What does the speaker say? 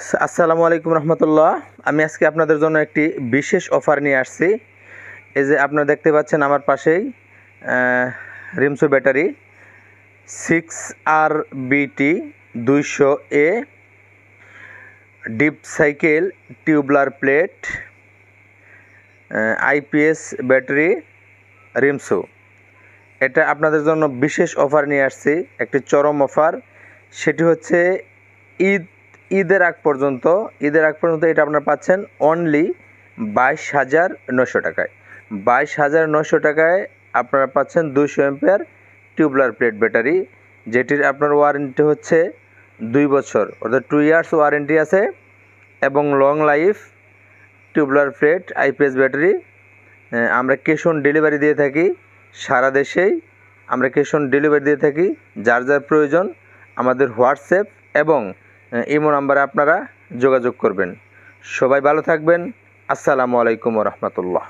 আসসালামু আলাইকুম রহমতুল্লাহ। আমি আজকে আপনাদের জন্য একটি বিশেষ অফার নিয়ে আসছি। এই যে আপনারা দেখতে পাচ্ছেন আমার পাশেই রিমসো ব্যাটারি সিক্স আর বিটি দুইশো A, deep cycle, tubular plate I P S battery, Rimso. এটা আপনাদের জন্য বিশেষ অফার নিয়ে আসছি, একটি চরম অফার। সেটি হচ্ছে ঈদ ঈদের আগ পর্যন্ত, ঈদের আগ পর্যন্ত এটা আপনারা পাচ্ছেন অনলি বাইশ হাজার নশো টাকায়। বাইশ হাজার নশো টাকায় আপনারা পাচ্ছেন দুশো এম্পিয়ার টিউবলার প্লেট ব্যাটারি, যেটির আপনার ওয়ারেন্টি হচ্ছে দুই বছর, অর্থাৎ টু ইয়ার্স ওয়ারেন্টি আছে, এবং long life tubular plate I P S battery আমরা ক্যাশ অন ডেলিভারি দিয়ে থাকি সারা দেশেই, আমরা ক্যাশ অন ডেলিভারি দিয়ে থাকি, যার যার প্রয়োজন, আমাদের হোয়াটসঅ্যাপ এবং ইমো নাম্বারে আপনারা যোগাযোগ করবেন। সবাই ভালো থাকবেন। আসসালামু আলাইকুম রহমতুল্লাহ।